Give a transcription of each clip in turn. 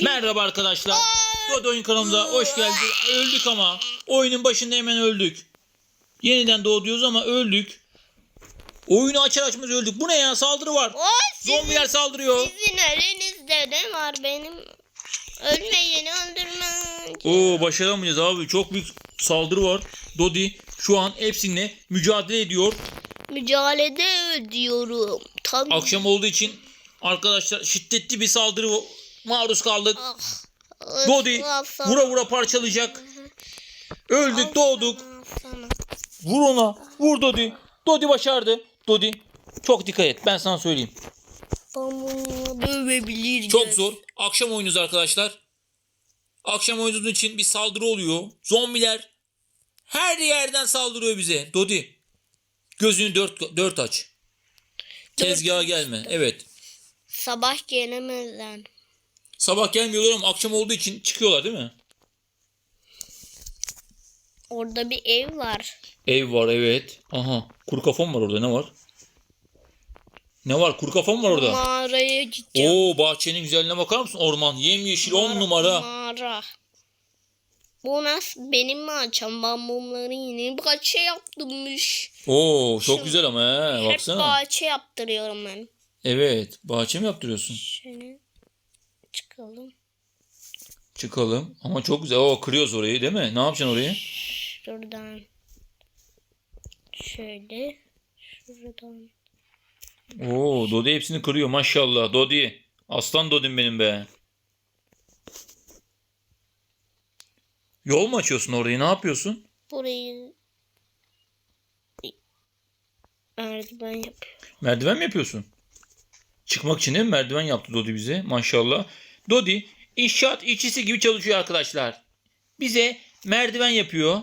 Merhaba arkadaşlar. Dodo oyun kanalımıza hoş geldiniz. Öldük ama. Oyunun başında hemen öldük. Yeniden doğuyoruz ama öldük. Oyunu açar açmaz öldük. Bu ne ya? Saldırı var. O sizin, Zombiler saldırıyor. sizin elinizde ne var benim? Ölmeyeni öldürmek. Oo başaramayacağız abi. Çok büyük saldırı var. Dodi şu an hepsininle mücadele ediyor. Mücadelede ödüyorum. Tabii. Akşam olduğu için arkadaşlar şiddetli bir saldırı maruz kaldık. Ah. Dodi Al sana. vura vura parçalayacak. Öldük Al doğduk. sana, sana. Vur ona. Vur Dodi. Dodi başardı. Dodi çok dikkat et. Ben sana söyleyeyim. Dövebilir. Çok zor. Akşam oyunuz arkadaşlar. Akşam oyununuz için bir saldırı oluyor. Zombiler her yerden saldırıyor bize. Dodi. Gözünü dört, dört aç. Tezgaha gelme. Evet. Sabah gelemezler. Sabah gelmiyorlar ama akşam olduğu için çıkıyorlar değil mi? Orada bir ev var. Ev var evet. Aha. Kuru kafam var orada. Ne var? Ne var? Kuru kafam var orada. Mağaraya gideceğim. Oo bahçenin güzelliğine bakar mısın? Orman. Yemyeşil on numara. Mağara. Bu nasıl benim mi açam? Ben bunları yine birkaç şey yaptımmış. Oo çok güzel ama he. Hep Baksana. bahçe yaptırıyorum ben. Evet. Bahçe mi yaptırıyorsun? Şöyle çıkalım. Çıkalım. Ama çok güzel. Oo kırıyoruz orayı değil mi? Ne yapacaksın orayı? Şuradan. Şöyle. Şuradan. Oo Dodi hepsini kırıyor maşallah. Dodi. Aslan Dodi'm benim be. Yol mu açıyorsun orayı? Ne yapıyorsun? Burayı merdiven yapıyorum. Merdiven mi yapıyorsun? Çıkmak için değil mi? Merdiven yaptı Dodi bize. Maşallah. Dodi inşaat işçisi gibi çalışıyor arkadaşlar. Bize merdiven yapıyor.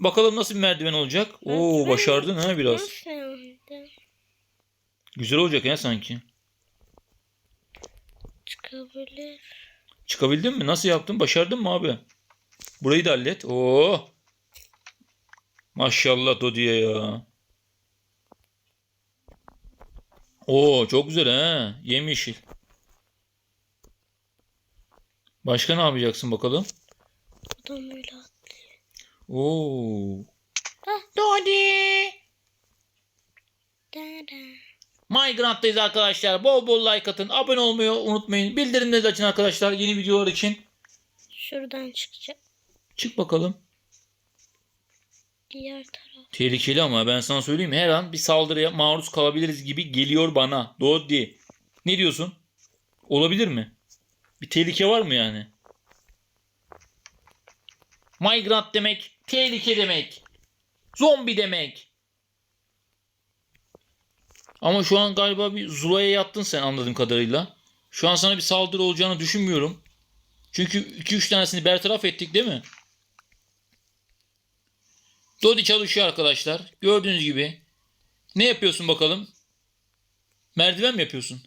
Bakalım nasıl bir merdiven olacak? Oo başardın ha biraz. Güzel olacak ya sanki. Çıkabilir. Çıkabildin mi? Nasıl yaptın? Başardın mı abi? Burayı da hallet. Oo. Maşallah Dodi'ye ya. Oo çok güzel ha. Yemyeşil. Başka ne yapacaksın bakalım? Buradan böyle at. Oo. Ah. Dodi. Da-da. Minecraft'tayız arkadaşlar. Bol bol like atın. Abone olmayı unutmayın. Bildirimleri açın arkadaşlar yeni videolar için. Şuradan çıkacak. Çık bakalım. Diğer taraf. Tehlikeli ama ben sana söyleyeyim her an bir saldırıya maruz kalabiliriz gibi geliyor bana. Dodi. Ne diyorsun? Olabilir mi? Bir tehlike var mı yani? Migrant demek tehlike demek. Zombi demek. Ama şu an galiba bir Zula'ya yattın sen anladığım kadarıyla. Şu an sana bir saldırı olacağını düşünmüyorum. Çünkü 2-3 tanesini bertaraf ettik değil mi? Dodi çalışıyor arkadaşlar. Gördüğünüz gibi. Ne yapıyorsun bakalım? Merdiven mi yapıyorsun?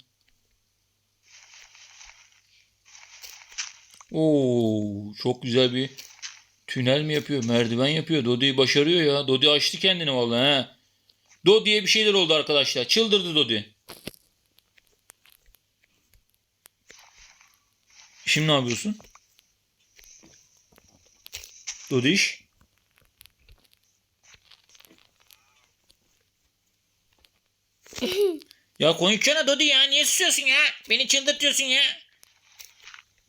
Oo, çok güzel bir tünel mi yapıyor? Merdiven yapıyor. Dodi'yi başarıyor ya. Dodi açtı kendini vallahi he. Dodi'ye bir şeyler oldu arkadaşlar. Çıldırdı Dodi. Şimdi ne yapıyorsun? Dodi iş. Ya konuşsana Dodi ya. Niye susuyorsun ya? Beni çıldırtıyorsun ya.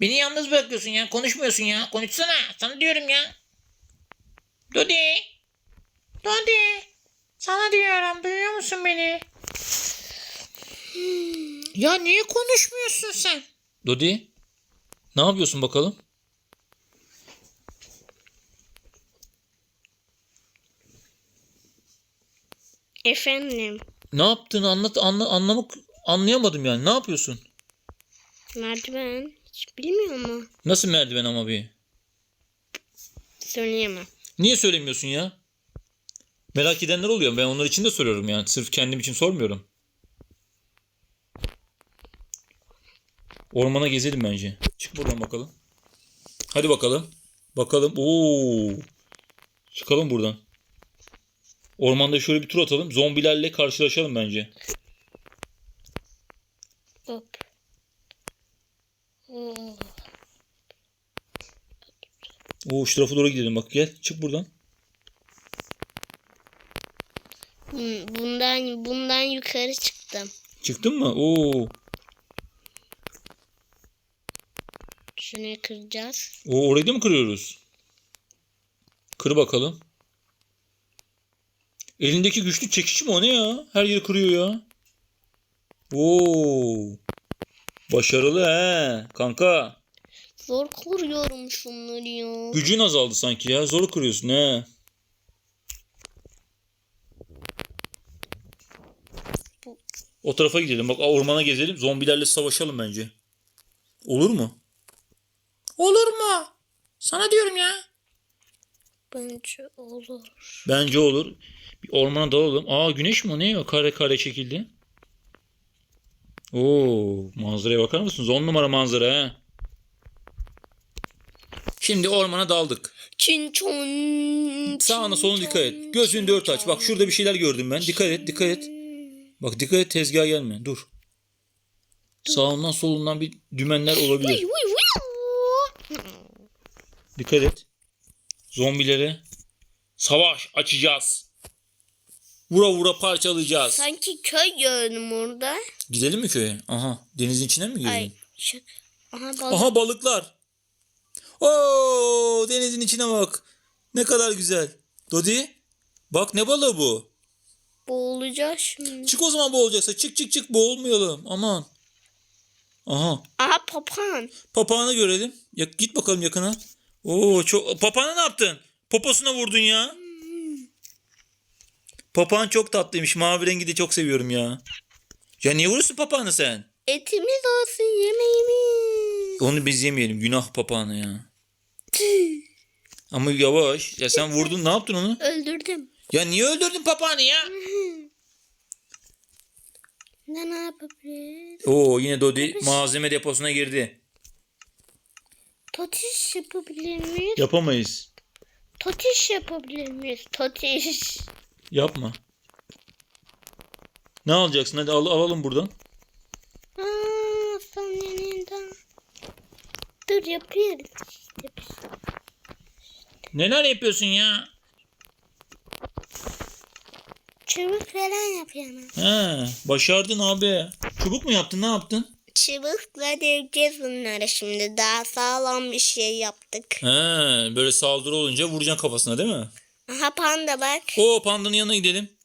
Beni yalnız bırakıyorsun ya. Konuşmuyorsun ya. Konuşsana. Sana diyorum ya. Dodi. Dodi. Sana diyorum. Duyuyor musun beni? Ya niye konuşmuyorsun sen? Dodi. Ne yapıyorsun bakalım? Efendim. Ne yaptığını anlat anla, anlamak anlayamadım yani. Ne yapıyorsun? Merdiven. Bilmiyor mu? Nasıl merdiven ama bir? Söyleyemem. Niye söylemiyorsun ya? Merak edenler oluyor. Ben onlar için de soruyorum yani. Sırf kendim için sormuyorum. Ormana gezelim bence. Çık buradan bakalım. Hadi bakalım. Bakalım. Oo. Çıkalım buradan. Ormanda şöyle bir tur atalım. Zombilerle karşılaşalım bence. Hop. Oh. Oo şu tarafa doğru gidelim bak gel çık buradan. Hmm, Bundan bundan yukarı çıktım. Çıktın mı? Oo. Şunu kıracağız. O orayı da mı kırıyoruz? Kır bakalım. Elindeki güçlü çekiç mi o ne ya? Her yeri kırıyor ya. Oo. Başarılı he kanka. Zor kuruyorum şunları ya. Gücün azaldı sanki ya. Zor kırıyorsun he. O tarafa gidelim. Bak ormana gezelim. Zombilerle savaşalım bence. Olur mu? Olur mu? Sana diyorum ya. Bence olur. Bence olur. Bir ormana dalalım. Aa güneş mi o? Ne o? Kare kare çekildi. Oo manzaraya bakar mısınız? 10 numara manzara ha. Şimdi ormana daldık. Çin çon. Sağına soluna dikkat et. Gözünü dört aç. Bak şurada bir şeyler gördüm ben. Dikkat et, dikkat et. Bak dikkat et tezgaha gelme. Dur. Sağından solundan bir dümenler olabilir. Dikkat et. Zombilere savaş açacağız. Vura vura parçalayacağız. Sanki köy gördüm orada. Gidelim mi köye? Aha. Denizin içine mi girelim? Ay. Aha bak. Aha balıklar. Oo denizin içine bak. Ne kadar güzel. Dodi bak ne balığı bu. Boğulacağız şimdi. Çık o zaman boğulacaksa. Çık çık çık boğulmayalım. Aman. Aha. Aha papağan. Papağanı görelim. Ya, git bakalım yakına. Oo çok papağana ne yaptın? Poposuna vurdun ya. Papağan çok tatlıymış. Mavi rengi de çok seviyorum ya. Ya niye vuruyorsun papağanı sen? Etimiz olsun yemeğimiz. Onu biz yemeyelim. Günah papağanı ya. Ama yavaş. Ya sen vurdun ne yaptın onu? Öldürdüm. Ya niye öldürdün papağanı ya? Ne ne yapabiliriz? Oo yine Dodi malzeme deposuna girdi. Totiş yapabilir miyiz? Yapamayız. Totiş yapabilir miyiz? Totiş. Yapma. Ne alacaksın? Hadi al, alalım buradan. Aa, son. Dur yapıyoruz. işte biz. Neler yapıyorsun ya? Çubuk falan yapıyorum. He, başardın abi. Çubuk mu yaptın? Ne yaptın? Çubukla döveceğiz bunları şimdi. Daha sağlam bir şey yaptık. He, böyle saldırı olunca vuracaksın kafasına değil mi? Aha panda bak. O pandanın yanına gidelim.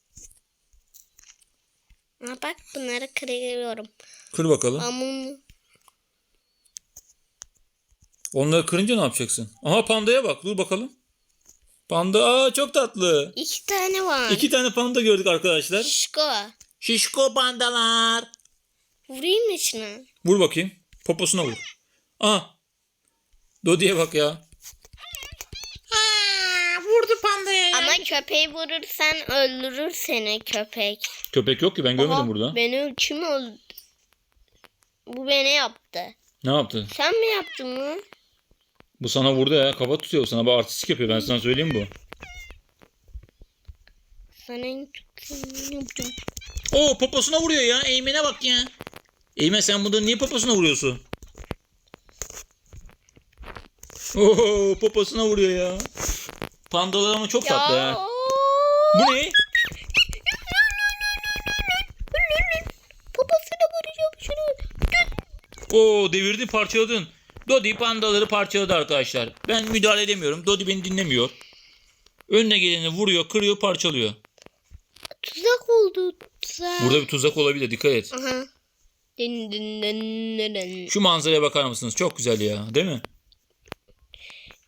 Aha bak bunları kırıyorum. Kır bakalım. Amun. Onları kırınca ne yapacaksın? Aha pandaya bak. Dur bakalım. Panda aa çok tatlı. İki tane var. İki tane panda gördük arkadaşlar. Şişko. Şişko bandalar. Vurayım mı şuna? Vur bakayım. Poposuna vur. Aha. Dodi'ye bak ya. Aa, vurdu pandaya ya. Ama köpeği vurursan öldürür seni köpek. Köpek yok ki ben görmedim Aha, burada. Beni kim öldü? Bu beni yaptı. Ne yaptı? Sen mi yaptın bunu? Bu sana vurdu ya. Kafa tutuyor sana. Bu artistik yapıyor. Ben sana söyleyeyim bu. Sana yaptım. Oo poposuna vuruyor ya. Eymen'e bak ya. Eymen sen bundan niye poposuna vuruyorsun? Oo poposuna vuruyor ya. Pandalar ama çok tatlı Ya. ha. Bu ne? Babasına vuracağım şunu. Oo devirdin parçaladın. Dodi pandaları parçaladı arkadaşlar. Ben müdahale edemiyorum. Dodi beni dinlemiyor. Önüne geleni vuruyor, kırıyor, parçalıyor. Tuzak oldu. Tuzak. Burada bir tuzak olabilir. Dikkat et. Aha. Din din din din. Şu manzaraya bakar mısınız? Çok güzel ya. Değil mi?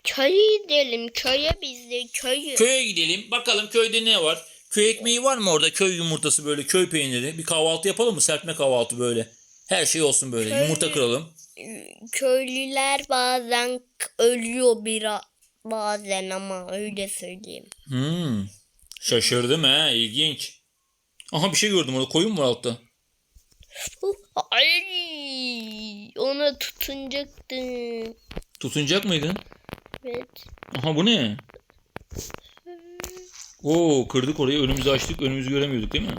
Köye gidelim. Köye biz de köyü. Köye gidelim. Bakalım köyde ne var? Köy ekmeği var mı orada? Köy yumurtası böyle, köy peyniri. Bir kahvaltı yapalım mı? Serpme kahvaltı böyle. Her şey olsun böyle. Köy- Yumurta kıralım. Köylüler bazen ölüyor bira bazen ama öyle söyleyeyim. Hmm. Şaşırdım ha. İlginç. Aha bir şey gördüm orada. Koyun mu var altta? Ay, ona tutunacaktım. Tutunacak mıydın? Evet. Aha bu ne? Oo kırdık orayı. Önümüzü açtık. Önümüzü göremiyorduk değil mi?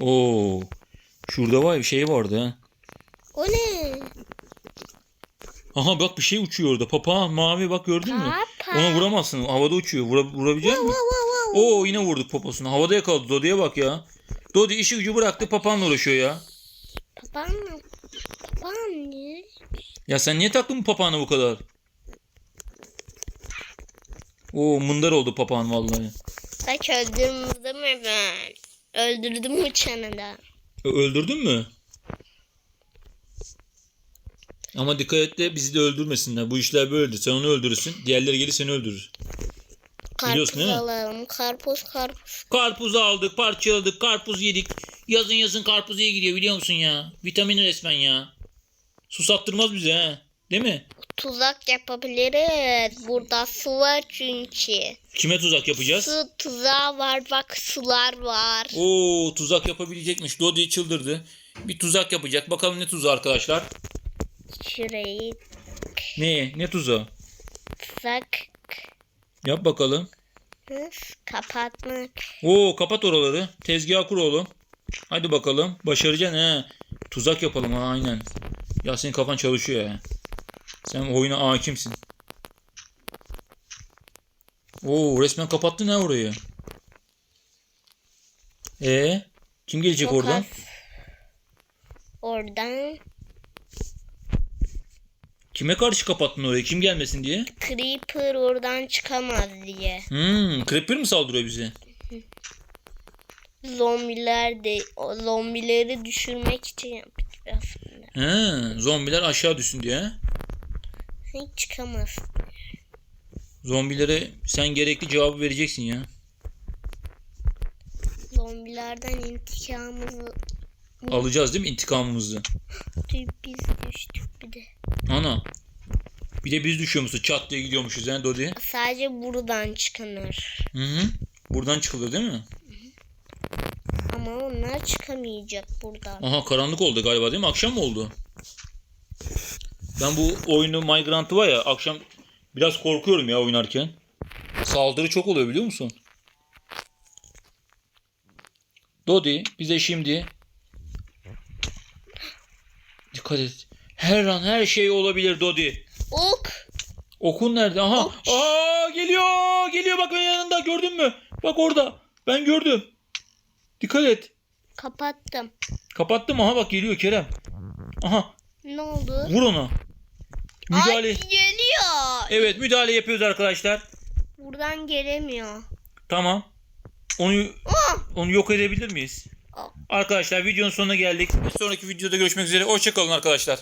Oo. Şurada var bir şey vardı ha. O ne? Aha bak bir şey uçuyor orada. Papağan mavi bak gördün mü? Papa. Ona vuramazsın. Havada uçuyor. Vura, vurabilecek misin? Oo yine vurduk poposunu. Havada yakaladı. Dodi'ye bak ya. Dodi işi gücü bıraktı papağanla uğraşıyor ya. Papağan mı? Papağan ne? Ya sen niye taktın bu papağanı bu kadar? Oo mındar oldu papağan vallahi. Bak öldürdüm ben? Öldürdüm uçanı da. Ö- Öldürdün mü? Ama dikkat et de bizi de öldürmesinler. Bu işler böyledir. Sen onu öldürürsün. Diğerleri gelir seni öldürür. Biliyorsun Karpuz değil mi? alalım. Karpuz karpuz. Karpuz aldık, parçaladık, karpuz yedik. Yazın yazın karpuz iyi gidiyor biliyor musun ya? Vitamini resmen ya. Susattırmaz bize ha. Değil mi? Tuzak yapabiliriz. Burada su var çünkü. Kime tuzak yapacağız? Su tuzağı var bak sular var. Oo tuzak yapabilecekmiş. Dodi çıldırdı. Bir tuzak yapacak. Bakalım ne tuzağı arkadaşlar. Şurayı Ne? Ne tuzağı? tuzak Yap bakalım. kapatmak. Oo kapat oraları. Tezgah kur oğlum. Hadi bakalım. Başaracaksın he. Tuzak yapalım ha aynen. Ya senin kafan çalışıyor ya. Sen oyuna hakimsin. Oo resmen kapattın ha orayı. E kim gelecek Çok oradan? Oradan Kime karşı kapattın orayı? Kim gelmesin diye? Creeper oradan çıkamaz diye. Hmm, Creeper mi saldırıyor bize? Zombiler de zombileri düşürmek için aslında. He, zombiler aşağı düşsün diye. Hiç çıkamaz. Zombilere sen gerekli cevabı vereceksin ya. Zombilerden intikamımızı Alacağız değil mi intikamımızı? biz düştük bir de. Ana. Bir de biz düşüyormuşuz. Çat diye gidiyormuşuz he Dodi. Sadece buradan çıkanır. Hı hı. Buradan çıkılıyor değil mi? Ama onlar çıkamayacak buradan. Aha karanlık oldu galiba değil mi? Akşam mı oldu? Ben bu oyunu Migrant'ı var ya akşam biraz korkuyorum ya oynarken. Saldırı çok oluyor biliyor musun? Dodi bize şimdi dikkat et. Her an her şey olabilir Dodi. Ok! Okun nerede? Aha. Ok. Aa geliyor. Geliyor bak yanında gördün mü? Bak orada. Ben gördüm. Dikkat et. Kapattım. Kapattım aha bak geliyor Kerem. Aha Ne oldu? vur ona. Müdahale. Ay geliyor. Evet müdahale yapıyoruz arkadaşlar. Buradan gelemiyor. Tamam. Onu onu yok edebilir miyiz? Ah. Arkadaşlar videonun sonuna geldik. Bir sonraki videoda görüşmek üzere. Hoşçakalın arkadaşlar.